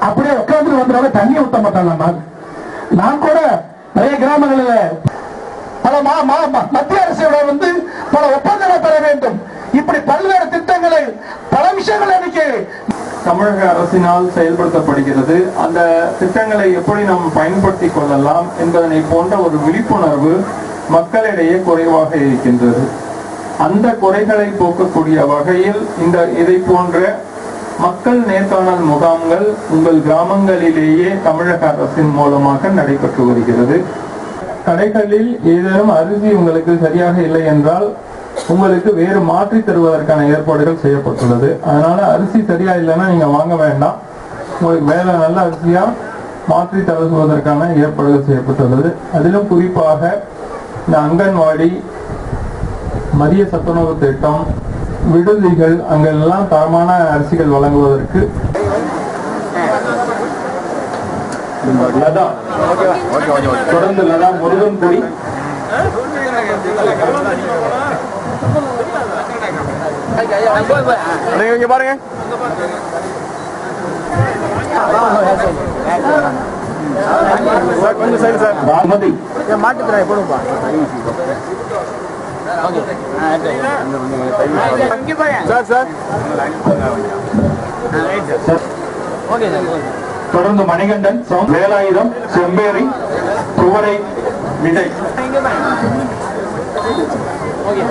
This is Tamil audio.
அப்படியே உட்காந்து வந்துடாம தண்ணி ஊத்த மாட்டாங்க நான் கூட நிறைய கிராமங்களில் பல மத்திய அரசோட வந்து பல ஒப்பந்தங்களை பெற வேண்டும். இப்படி பல்வேறு திட்டங்களை பல விஷயங்கள் எனக்கு தமிழக அரசினால் செயல்படுத்தப்படுகிறது. அந்த திட்டங்களை எப்படி நாம் பயன்படுத்திக் கொள்ளலாம் என்பதனை போன்ற ஒரு விழிப்புணர்வு மக்களிடையே குறைவாக இருக்கின்றது. அந்த குறைகளை போக்கக்கூடிய வகையில் இந்த இதை போன்ற மக்கள் நேர்காணல் முகாம்கள் உங்கள் கிராமங்களிலேயே தமிழக அரசின் மூலமாக நடைபெற்று வருகிறது. கடைகளில் ஏதேனும் அரிசி உங்களுக்கு சரியாக இல்லை என்றால் உங்களுக்கு வேறு மாற்றி தருவதற்கான ஏற்பாடுகள் செய்யப்பட்டுள்ளது. அதனால அரிசி சரியா இல்லைன்னா நீங்க வாங்க வேண்டாம். உங்களுக்கு வேற நல்ல அரிசியா மாற்றி தருவதற்கான ஏற்பாடுகள் செய்யப்பட்டுள்ளது. அதிலும் குறிப்பாக இந்த அங்கன்வாடி மதிய சத்துணவு திட்டம் விடுதிகள் அங்கெல்லாம் தரமான அரிசிகள் வழங்குவதற்கு. லதா. தொடர்ந்து லதா முருகன்குடி இங்க பாருங்க. சார் கொஞ்சம் சைடு சார். பானுமதி மாட்டுத்திராய் போடுப்பா சார் சார் தொடர்ந்து மணிகண்டன் வேலாயுதம் செம்பேரி துவரை விதை ஓகே.